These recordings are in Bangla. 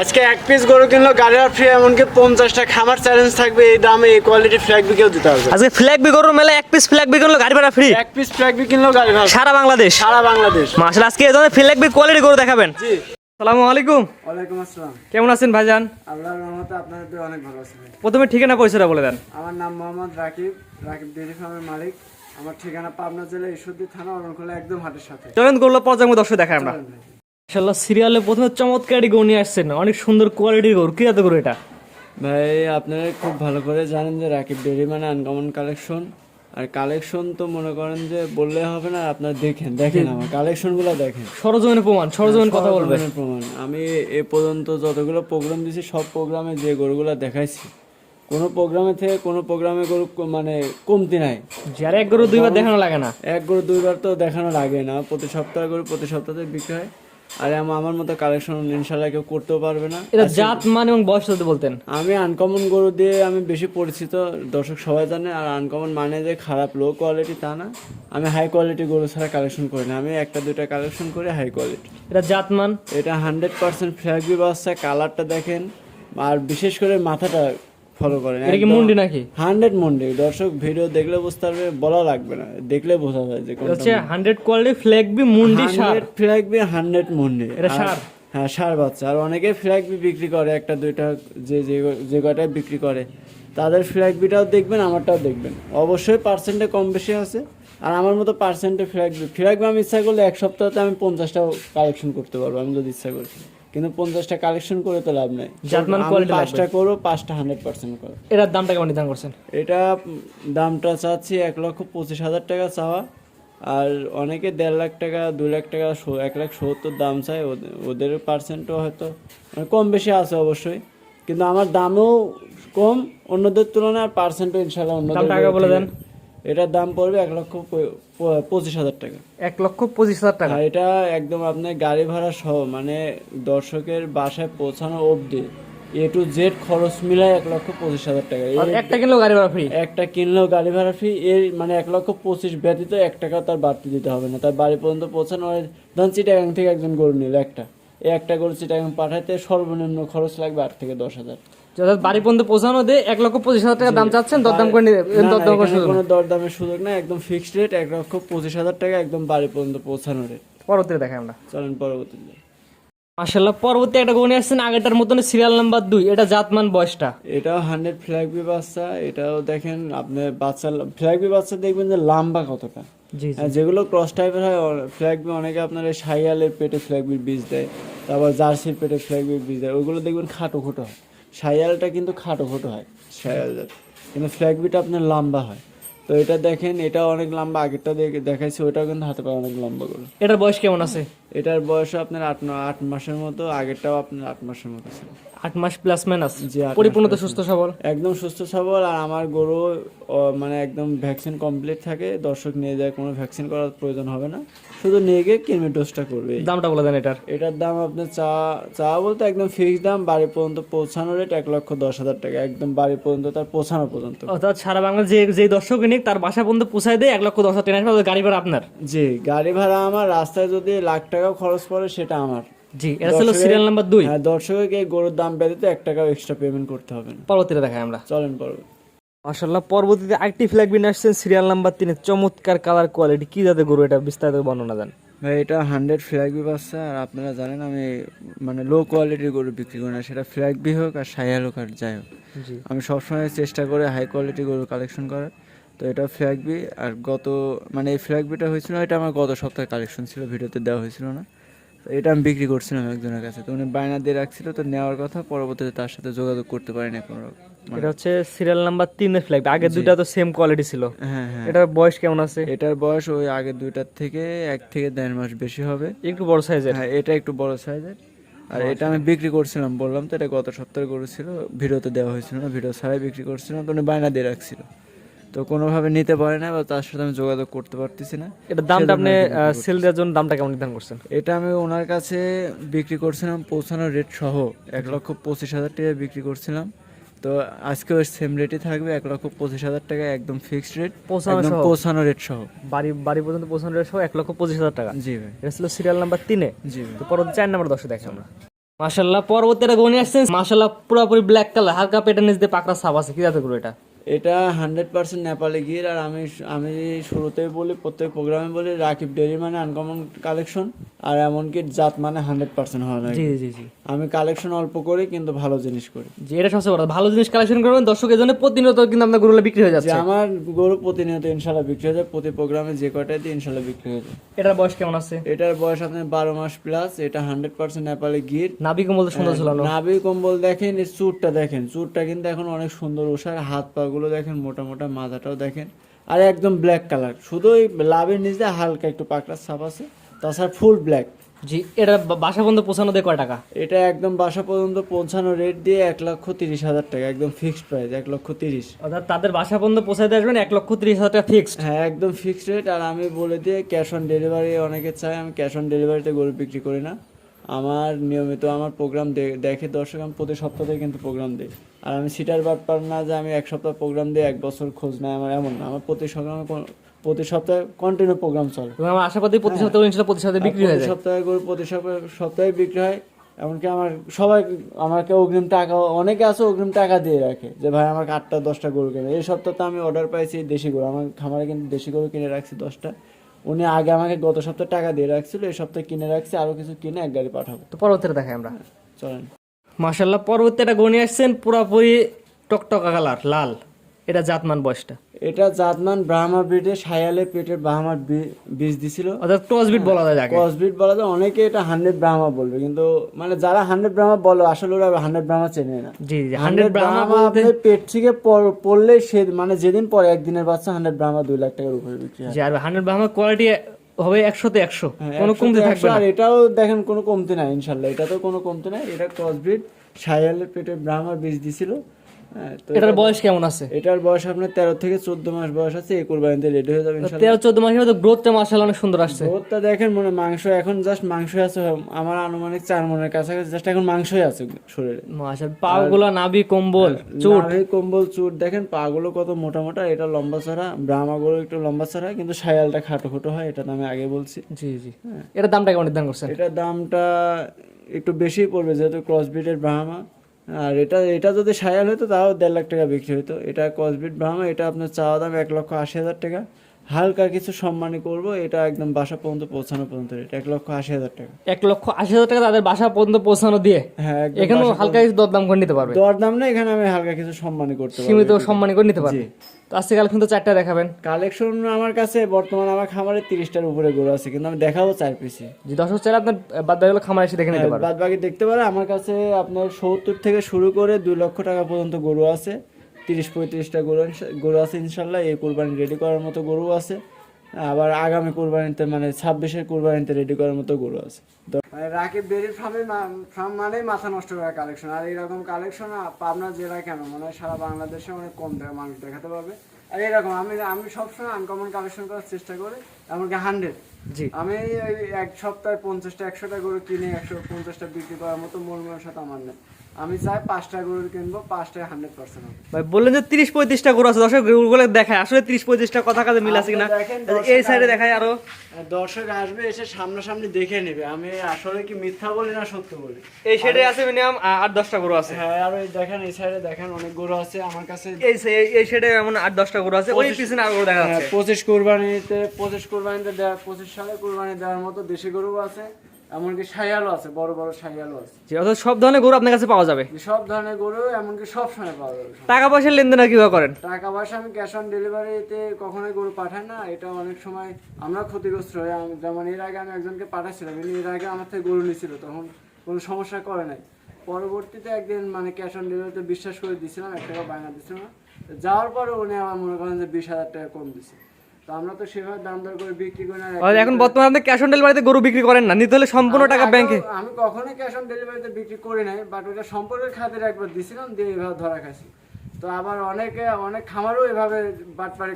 আজকে এক পিস গরু কিনলো গাড়ির ফ্রি এমনকি পঞ্চাশটা খামার চ্যালেঞ্জ থাকবে এই দামে এই কোয়ালিটি ফ্ল্যাগ বিকেও দিতে হবে। আজকে ফ্ল্যাগ বি গরুর মেলা এক পিস ফ্ল্যাগ বি করল গাড়ি ভাড়া ফ্রি এক পিস ফ্ল্যাগ বি কিনলো গাড়ি ভাড়া সারা বাংলাদেশ। সারা বাংলাদেশ। মাসাল আজকে এই ধরনের ফ্ল্যাগ বি কোয়ালিটি গরু দেখাবেন। জি। সালামু আলাইকুম। ওয়ালাইকুম আসসালাম। কেমন আছেন ভাইজান? আল্লাহর রহমতে আপনাদের অনেক ভালো আছে ভাই। প্রথমে ঠিকানা পয়সাটা বলে দেন। আমার নাম মোহাম্মদ রাকিব রাকিব ডেরি ফার্মের মালিক। আমার ঠিকানা পাবনা জেলা ঈশ্বরদী থানা অরণখোলা একদম হাটের সাথে। চলেন করল পর্যায়ে দর্শক দেখাই আমরা। সিরিয়ালে প্রথমে চমৎকারই গরু নিয়ে আসছেন। অনেক সুন্দর কোয়ালিটির গরু। কি এত গরু এটা? ভাই আপনারা খুব ভালো করে জানেন যে রাকিব ডেরি মানে আনকমন কালেকশন আর কালেকশন তো মনে করেন যে বললে হবে না আপনারা দেখেন দেখেন আমার কালেকশনগুলো দেখেন। সরজমিনের প্রমাণ সরজমিন কথা বলবেন প্রমাণ। আমি এ পর্যন্ত যতগুলো প্রোগ্রাম দিয়েছি সব প্রোগ্রামে যে গরুগুলো দেখাইছি কোনো প্রোগ্রামে থেকে কোনো প্রোগ্রামে গরু মানে কমতি নাই। যারা এক গরু দুইবার দেখানো লাগে না। এক গরু দুইবার তো দেখানো লাগে না। প্রতি সপ্তাহে গরু প্রতি সপ্তাহে বিক্রি হয়। আর আম- আমার মতো কালেকশন ইনশাল্লাহ কেউ করতেও পারবে না। এটা জাত মান এবং বয়স যদি বলতেন। আমি আনকমন গরু দিয়ে আমি বেশি পরিচিত দর্শক সবাই জানে আর আনকমন মানে যে খারাপ লো কোয়ালিটি তা না। আমি হাই কোয়ালিটি গরু ছাড়া কালেকশন করি না। আমি একটা দুইটা কালেকশন করি হাই কোয়ালিটি এটা জাত মান? এটা হান্ড্রেড পার্সেন্ট ফ্ল্যাগবি বাচ্চা কালারটা দেখেন আর বিশেষ করে মাথাটা ফলো করেন এটা কি মুন্ডি নাকি? হান্ড্রেড মন্ডি। দর্শক ভিডিও দেখলে বুঝতে পারবে বলা লাগবে না। দেখলে বোঝা যায় যে এটা হচ্ছে হান্ড্রেড কোয়ালিটি ফ্ল্যাগ বি মুন্ডি সার। ফ্ল্যাগবি হান্ড্রেড মন্ডি। এটা ষাঁড়? হ্যাঁ সার বাচ্চা। আর অনেকে ফ্ল্যাগবি বিক্রি করে একটা দুইটা যে যে যে কয়টা বিক্রি করে। তাদের ফ্ল্যাগবিটাও দেখবেন আমারটাও দেখবেন। অবশ্যই পার্সেন্টে কম বেশি আছে। আর আমার মতো পার্সেন্টে ফ্ল্যাগবি ফ্ল্যাগবি আমি ইচ্ছা করলে এক সপ্তাহতে আমি পঞ্চাশটা কালেকশন করতে পারব আমি যদি ইচ্ছা করি। কিন্তু পঞ্চাশটা কালেকশন করে তো লাভ নাই। জাতমান আমি quality পাঁচটা করো পাঁচটা হান্ড্রেড পার্সেন্ট করো এটার দামটা কেমন নির্ধারণ করছেন? এটা দামটা চাচ্ছি এক লক্ষ পঁচিশ হাজার টাকা চাওয়া। আর অনেকে দেড় লাখ টাকা দুই লাখ টাকা এক লাখ সত্তর দাম চায়। ওদের- পার্সেন্টও হয়তো মানে কম বেশি আছে অবশ্যই। কিন্তু আমার দামও কম অন্যদের তুলনায় আর পার্সেন্টও ইনশাল্লাহ অন্যদের দামটা আগে বলে দেন। এটার দাম পড়বে এক লক্ষ পঁচিশ হাজার টাকা। এক লক্ষ পঁচিশ হাজার টাকা? এটা একদম আপনার গাড়ি ভাড়া সহ মানে দর্শকের বাসায় পৌঁছানো অবধি এ টু জেড খরচ মিলায় এক লক্ষ পঁচিশ হাজার টাকা। একটা কিনলেও গাড়ি ভাড়া ফ্রি একটা কিনলেও গাড়ি ভাড়া ফি এর মানে এক লক্ষ পঁচিশ ব্যতীত এক টাকা তার বাড়তি দিতে হবে না। তার বাড়ি পর্যন্ত পৌঁছানো হয় ধরুন চিটাগাং থেকে একজন গরু নিল একটা। এই একটা গরু চিটাগাং পাঠাতে সর্বনিম্ন খরচ লাগবে আট থেকে দশ হাজার। বাড়ি পর্যন্ত পৌঁছানো দিয়ে এক লক্ষ পঁচিশ হাজার টাকা দাম চাচ্ছেন দরদাম করে না, না, দরদাম কোনো দরদামের সুযোগ নাই একদম ফিক্সড রেট এক লক্ষ পঁচিশ হাজার টাকা একদম বাড়ি পর্যন্ত পৌঁছানো রেট পরবর্তীতে দেখাই আমরা। চলেন পরবর্তীতে। মাসাল্লাহ পরবর্তী একটা আসছেন আগেটার মতন সিরিয়াল নাম্বার দুই এটা জাতমান বয়সটা। এটাও হান্ড্রেড ফ্ল্যাগবি বাচ্চা এটাও দেখেন আপনার বাচ্চা ফ্ল্যাগবি বাচ্চা দেখবেন যে লম্বা কতটা। যেগুলো ক্রস টাইপের হয় ফ্ল্যাগবি অনেকে আপনার সাইয়ালের পেটে ফ্ল্যাগবির বীজ দেয় তারপর জার্সির পেটে ফ্ল্যাগবির বীজ দেয় ওইগুলো দেখবেন খাটো খোটো হয়। সাইয়ালটা কিন্তু খাটো খোটো হয় সায়াল জাত। কিন্তু ফ্ল্যাগবিটা আপনার লম্বা হয়। তো এটা দেখেন, এটা অনেক লম্বা, আগেরটা দেখে- দেখাইছি ওটাও কিন্তু হাতে পায়ে অনেক লম্বা করে। এটার বয়স কেমন আছে? এটার বয়স আপনার আট আট মাসের মতো আগেরটাও আপনার আট মাসের মতো ছিল। আট মাস প্লাস মাইনাস পরিপূর্ণতা সুস্থ সবল? একদম সুস্থ সবল আর আমার গরু মানে একদম ভ্যাকসিন কমপ্লিট থাকে দর্শক নিয়ে যায় কোনো ভ্যাকসিন করার প্রয়োজন হবে না। শুধু নিয়ে গিয়ে কিনবে ডোজটা করবে। দামটা বলে দেন এটার। এটার দাম আপনার চা চা বলতে একদম ফিক্স দাম বাড়ি পর্যন্ত পৌঁছানো রেট এক লক্ষ দশ হাজার টাকা। একদম বাড়ি পর্যন্ত তার পৌঁছানো পর্যন্ত। অর্থাৎ সারা বাংলা যে যে দর্শক নিক তার বাসা পর্যন্ত পৌঁছায় দেয় এক লক্ষ দশ হাজার টাকা। গাড়ি ভাড়া আপনার। জি গাড়ি ভাড়া আমার রাস্তায় যদি লাখ টাকাও খরচ পড়ে সেটা আমার। জি এটা ছিল সিরিয়াল নাম্বার দুই। হ্যাঁ দর্শককে এই গরুর দাম ব্যতীত এক টাকাও এক্সট্রা পেমেন্ট করতে হবে না। পরবর্তীতে দেখাই আমরা। চলেন পরবে মাসাল্লাহ পরবর্তীতে আরেকটি ফ্ল্যাগ বিন আসছেন সিরিয়াল নাম্বার তিনে চমৎকার কালার কোয়ালিটি কি যাতে গরু এটা? বিস্তারিত বর্ণনা দেন। ভাই এটা হান্ড্রেড ফ্ল্যাগ বি বাচ্চা আর আপনারা জানেন আমি মানে লো কোয়ালিটির গরু বিক্রি করি না সেটা ফ্ল্যাগ বি হোক আর সাইয়াল হোক আর যাই হোক। জি। আমি সবসময় চেষ্টা করে হাই কোয়ালিটি গরু কালেকশন করার। তো এটা ফ্ল্যাগবি আর গত মানে এই ফ্ল্যাগবিটা হয়েছিল এটা আমার গত সপ্তাহে কালেকশন ছিল ভিডিওতে দেওয়া হয়েছিল না। তো এটা আমি বিক্রি করছিলাম একজনের কাছে তো উনি বায়না দিয়ে রাখছিল তো নেওয়ার কথা পরবর্তীতে তার সাথে যোগাযোগ করতে পারিনি কোনো রকম মানে- এটা হচ্ছে সিরিয়াল নাম্বার তিনের ফ্ল্যাগ আগের দুইটা তো সেম কোয়ালিটি ছিল। হ্যাঁ হ্যাঁ। এটার বয়স কেমন আছে? এটার বয়স ওই আগের দুইটার থেকে এক থেকে দেড় মাস বেশি হবে। একটু বড় সাইজের হ্যাঁ এটা একটু বড় সাইজের আর এটা আমি বিক্রি করছিলাম বললাম তো এটা গত সপ্তাহে করেছিল ভিডিওতে দেওয়া হয়েছিল না ভিডিও ছাড়াই বিক্রি করছিলাম তো উনি বায়না দিয়ে রাখছিল। তো কোনোভাবে নিতে পারে না বা তার সাথে আমি যোগাযোগ করতে পারতেছি না। এটার দামটা আপনি এটা সেল দেওয়ার জন্য দামটা কেমন নির্ধারণ করছেন? এটা আমি ওনার কাছে বিক্রি করছিলাম পৌঁছানোর রেট সহ এক লক্ষ পঁচিশ হাজার টাকা বিক্রি করছিলাম। তো আজকেও সেম রেটই থাকবে এক লক্ষ পঁচিশ হাজার টাকা একদম ফিক্সড রেট পৌঁছানো একদম পৌঁছানো রেট সহ। বাড়ি বাড়ি পর্যন্ত পৌঁছানোর সহ এক লক্ষ পঁচিশ হাজার টাকা? জি ভাই। এটা ছিল সিরিয়াল নাম্বার তিনে। জি তো পরবর্তী চার নাম্বার দশে দেখে আমরা। মাশাল্লাহ পরবর্তী একটা গরু নিয়ে আসছেন মাশাল্লাহ পুরোপুরি ব্ল্যাক কালার হালকা পেটের নিচ দিয়ে পাকড়া সাপ আছে। কি জাতের গরু এটা? এটা হান্ড্রেড পার্সেন্ট নেপালি গির আর আমি আমি শুরুতেই বলি প্রত্যেক প্রোগ্রামে বলি রাকিব ডেরি মানে আনকমন কালেকশন আর এমনকি জাত মানে হান্ড্রেড পার্সেন্ট হওয়া লাগে জি জি জি। আমি কালেকশন অল্প করি কিন্তু ভালো জিনিস করি। জি এটা সবচেয়ে বড়। ভালো জিনিস কালেকশন করবেন দর্শকের জন্য প্রতিনিয়ত কিন্তু আপনার গরুগুলো বিক্রি হয়ে যাচ্ছে। আমার গরু প্রতিনিয়ত ইনশাল্লাহ বিক্রি হয়ে যায় প্রতি প্রোগ্রামে যে কটাই দিই ইনশাল্লাহ বিক্রি হয়ে যায়। এটার বয়স কেমন আছে? এটার বয়স আপনার বারো মাস প্লাস এটা হান্ড্রেড পার্সেন্ট নেপালি গির। নাবি কম্বল সুন্দর ছিল না নাভি কম্বল দেখেন চুরটা দেখেন চুরটা কিন্তু এখন অনেক সুন্দর ওষার হাত পা গুলো দেখেন মোটা মোটা মাথাটাও দেখেন। আর একদম ব্ল্যাক কালার। শুধু ওই লাভের নিচে হালকা একটু পাকড়ার ছাপ আছে তাছাড়া ফুল ব্ল্যাক জি এটা বাসা পর্যন্ত পৌঁছানো দিয়ে কয় টাকা? এটা একদম বাসা পর্যন্ত পৌঁছানো রেট দিয়ে এক লক্ষ তিরিশ হাজার টাকা একদম ফিক্সড প্রাইস এক লক্ষ তিরিশ। অর্থাৎ তাদের বাসা পর্যন্ত পৌঁছাতে আসবেন এক লক্ষ তিরিশ হাজার টাকা ফিক্সড হ্যাঁ একদম ফিক্সড রেট আর আমি বলে দিয়ে ক্যাশ অন ডেলিভারি অনেকে চায় আমি ক্যাশ অন ডেলিভারিতে গরু বিক্রি করি না। আমার নিয়মিত আমার প্রোগ্রাম দেখে দর্শক আমি প্রতি সপ্তাহে কিন্তু প্রোগ্রাম দিই। আর আমি সিটার ব্যাপার না যে আমি এক সপ্তাহ প্রোগ্রাম দিই এক বছর খোঁজ নেয় আমার এমন না। আমার প্রতি সপ্তাহে প্রতি সপ্তাহে কন্টিনিউ প্রোগ্রাম চলে। আমার আশাবাদী প্রতি সপ্তাহে ইনশাল্লাহ প্রতি সপ্তাহে বিক্রি হয়ে প্রতি সপ্তাহে প্রতি সপ্তাহে সপ্তাহে বিক্রি হয়। এমনকি আমার সবাই আমাকে অগ্রিম টাকা অনেকে আছে অগ্রিম টাকা দিয়ে রাখে। যে ভাই আমাকে আটটা দশটা গরু কেনে। এই সপ্তাহে আমি অর্ডার পাইছি দেশি গরু। আমার খামারে কিন্তু দেশি গরু কিনে রাখছি দশটা। উনি আগে আমাকে গত সপ্তাহে টাকা দিয়ে রাখছিল এই সপ্তাহে কিনে রাখছে আরও কিছু কিনে এক গাড়ি পাঠাবো। তো পরবর্তীতে দেখাই আমরা। চলেন। মাশাল্লাহ পরবর্তী একটা গণি আসছেন পুরাপুরি টকটকা কালার লাল। এটা জাতমান বয়সটা? এটা জাতমান ব্রাহ্মা ব্রিডে সায়ালে পেটের ব্রাহ্মার বীজ দিছিল। অর্থাৎ ক্রস বিট বলা যায় যাকে। কসবিট বলা যায় অনেকে এটা হান্ড্রেড ব্রাহ্মা বলবে কিন্তু মানে যারা হান্ড্রেড ব্রাহ্মা বলো আসলে ওরা হান্ড্রেড ব্রাহ্মা চেনে না। জি জি হান্ড্রেড ব্রাহ্মা ব্রাহ্মা আপনার পেট থেকে পড়লে সে মানে যেদিন পরে একদিনের বাচ্চা হান্ড্রেড ব্রাহ্মা দুই লাখ টাকার উপরে বিক্রি হয়। জি আর হান্ড্রেড ব্রাহ্মা কোয়ালিটি হবে একশোতে একশো হ্যাঁ, কোনো কমতি থাকবে না। আর এটাও দেখেন কোনো কমতি নাই ইনশাল্লাহ এটা তো কোনো কমতি নাই এটা ক্রসব্রিড সায়ালের পেটে ব্রাহ্মার বীজ দিছিল এটার বয়স কেমন আছে? এটার বয়স আপনার তেরো থেকে চোদ্দ মাস বয়স আছে এই কোরবানিতে রেডি হয়ে যাবে তেরো চোদ্দ মাসের মধ্যে গ্রোথটা অনেক সুন্দর আসছে। ওরটা দেখেন মানে মাংস এখন জাস্ট মাংস আছে আমার আনুমানিক চার মনের কাছাকাছি জাস্ট এখন মাংসই আছে শরীরে। মাসা পাগুলা নাভি কম্বল চুট। নাভি কম্বল চুট দেখেন পাগুলো কত মোটা মোটা এটা লম্বা ছাড়া ব্রাহ্মাগুলো একটু লম্বা ছাড়া কিন্তু সায়ালটা খাটো খাটো হয় এটা তো আমি আগে বলছি। জি জি। এটার দামটা কেমন নির্ধারণ করছেন? এটার দামটা একটু বেশি পড়বে যেহেতু ক্রসবিটের ব্রাহ্মা। আর এটা এটা যদি সায়াল হতো তাও দেড় লাখ টাকা বিক্রি হতো এটা কসবিট ব্রাহ্মা এটা আপনার চাওয়া দাম এক লক্ষ আশি হাজার টাকা। হালকা কিছু সম্মানী করব এটা একদম বাসা পর্যন্ত পৌঁছানো পর্যন্ত এটা এক লক্ষ আশি হাজার টাকা। এক লক্ষ আশি হাজার টাকা তাদের বাসা পর্যন্ত পৌঁছানো দিয়ে হ্যাঁ এখানেও হালকা কিছু দরদাম করে নিতে পারবে। দর দাম না এখানে আমি হালকা কিছু সম্মানী করতে পারব। সীমিত সম্মানী করে নিতে পারবে। তো আজকে কালেকশন তো চারটা দেখাবেন। কালেকশন আমার কাছে বর্তমানে আমার খামারে তিরিশটার উপরে গরু আছে কিন্তু আমি দেখাবো চার পিসে। যে দর্শক চাইলে আপনার বাদ বাকিগুলো খামার এসে দেখে নিতে পারবে। বাদ বাকি দেখতে পারে। আমার কাছে আপনার সত্তর থেকে শুরু করে দুই লক্ষ টাকা পর্যন্ত গরু আছে। তিরিশ পঁয়ত্রিশটা গরু গরু আছে ইনশাল্লাহ এই কোরবানি রেডি করার মতো গরু আছে। আবার আগামী কোরবানিতে মানে ছাব্বিশের কোরবানিতে রেডি করার মতো গরু আছে। মানে রাকিব ডেয়ারি ফার্মে ফার্ম মানে মাথা নষ্ট করা কালেকশন আর এরকম কালেকশন পাবনা জেলা কেন? মানে সারা বাংলাদেশে অনেক কম মানুষ দেখাতে পারবে। আর এরকম আমি আমি সবসময় আনকমন কালেকশন করার চেষ্টা করি এমনকি হান্ড্রেড জি। আমি ওই এক সপ্তাহে পঞ্চাশটা একশোটা গরু কিনে একশো পঞ্চাশটা বিক্রি করার মতো মন সাথে আমার নেই। আমি চাই পাঁচটা গরু কিনবো পাঁচটায় হান্ড্রেড পার্সেন্ট হবে। ভাই বললেন যে তিরিশ পঁয়ত্রিশটা গরু আছে। দর্শক গরুগুলো দেখায়। আসলে তিরিশ পঁয়ত্রিশটা কথা কাজে মিল আছে কিনা? এই সাইডে দেখায় আরও। দর্শক আসবে এসে সামনাসামনি দেখে নেবে। আমি আসলে কি মিথ্যা বলি না সত্য বলি? এই সাইডে আছে মিনিমাম আট দশটা গরু আছে। হ্যাঁ আর দেখেন এই সাইডে দেখেন অনেক গরু আছে। আমার কাছে এই এই সাইডে এমন আট দশটা গরু আছে। ওই পিছনে আরও গরু দেখা হ্যাঁ, যাচ্ছে পঁচিশ কোরবানিতে পঁচিশ কোরবানিতে পঁচিশ সালে কোরবানি দেওয়ার মতো দেশি গরু আছে। এমনকি সাইয়ালও আছে বড় বড় সাইয়ালও আছে। জি, অর্থাৎ সব ধরনের গরু আপনার কাছে পাওয়া যাবে? সব ধরনের গরু এমনকি সব সময় পাওয়া যাবে টাকা পয়সার লেনদেন কীভাবে করেন? টাকা পয়সা আমি ক্যাশ অন ডেলিভারিতে কখনোই গরু পাঠাই না এটা অনেক সময় আমরা ক্ষতিগ্রস্ত হই। যেমন এর আগে আমি একজনকে পাঠাচ্ছিলাম এর আগে আমার থেকে গরু নিয়েছিল তখন কোনো সমস্যা করে নাই। পরবর্তীতে একদিন মানে ক্যাশ অন ডেলিভারিতে বিশ্বাস করে দিয়েছিলাম এক টাকা বায়না দিচ্ছিল না যাওয়ার পরে উনি আমার মনে করেন যে বিশ হাজার টাকা কম দিছে তো আমরা তো সেভাবে দাম দর করে বিক্রি করি না এখন বর্তমানে আপনি ক্যাশ অন ডেলিভারিতে গরু বিক্রি করেন না নিতে হলে সম্পূর্ণ টাকা ব্যাংকে আমি কখনোই ক্যাশ অন ডেলিভারিতে বিক্রি করি নাই বাট ওটা সম্পর্কের খাতিরে একবার দিছিলাম দিয়ে এভাবে ধরা খাইছি। তো আবার অনেকে অনেক খামারও এভাবে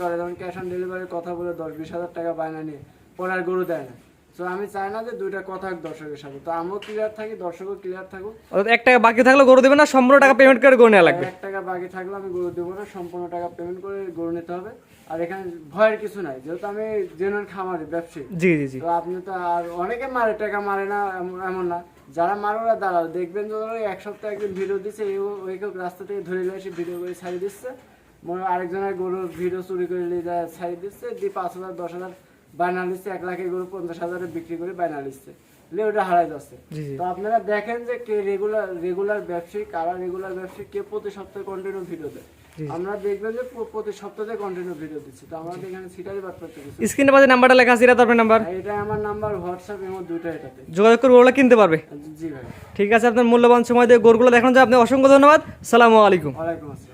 করে যেমন ক্যাশ অন ডেলিভারির কথা বলে দশ বিশ হাজার টাকা বায়না নিয়ে পরে আর গরু দেয় না। তো আমি চাই না যে দুইটা কথা দর্শকের সাথে তো আমিও ক্লিয়ার থাকি দর্শকও ক্লিয়ার থাকুক। এক টাকা বাকি থাকলে গরু দেবেন না সম্পূর্ণ টাকা পেমেন্ট করে গরু নেওয়া লাগবে। এক টাকা বাকি থাকলে আমি গরু দেবো না সম্পূর্ণ টাকা পেমেন্ট করে গরু নিতে হবে। আর এখানে ভয়ের কিছু নাই যেহেতু আমি জেনুইন খামারি ব্যবসায়ী। জি জি জি। তো আপনি তো আর অনেকে মারে টাকা মারে না এমন- না। যারা মারোরা দালাল। দেখবেন যে ওরা এক সপ্তাহ একদিন ভিডিও দিচ্ছে ওই কেউ রাস্তা থেকে ধরে নিয়ে এসে ভিডিও করে ছাড়ি দিচ্ছে। মনে আরেকজনের গরুর ভিডিও চুরি করে নিয়ে যায় ছাড়ি দিচ্ছে। দিয়ে পাঁচ হাজার দশ হাজার বায়না নিচ্ছে এক লাখের গরু পঞ্চাশ হাজারে বিক্রি করে বায়না নিচ্ছে। নিয়ে ওটা হারাই যাচ্ছে। তো আপনারা দেখেন যে কে রেগুলার রেগুলার ব্যবসায়ী কারা রেগুলার ব্যবসায়ী কে প্রতি সপ্তাহে কন্টিনিউ ভিডিও দেয়। আমরা দেখবেন যে প্রতি সপ্তাহে কন্টিনিউ ভিডিও দিচ্ছি। তো আমাদের এখানে সিটারি বাদ করতে স্ক্রিনে পাশে নাম্বারটা লেখা আছে এটা তো আপনার নাম্বার এটা আমার নাম্বার হোয়াটসঅ্যাপ এবং দুটো এটাতে। যোগাযোগ করব ওগুলো কিনতে পারবে? জি ভাই। ঠিক আছে আপনার মূল্যবান সময় দিয়ে গোরগুলো দেখানো যায় আপনি অসংখ্য ধন্যবাদ। সালামু আলাইকুম। ওয়ালাইকুম আসসালাম।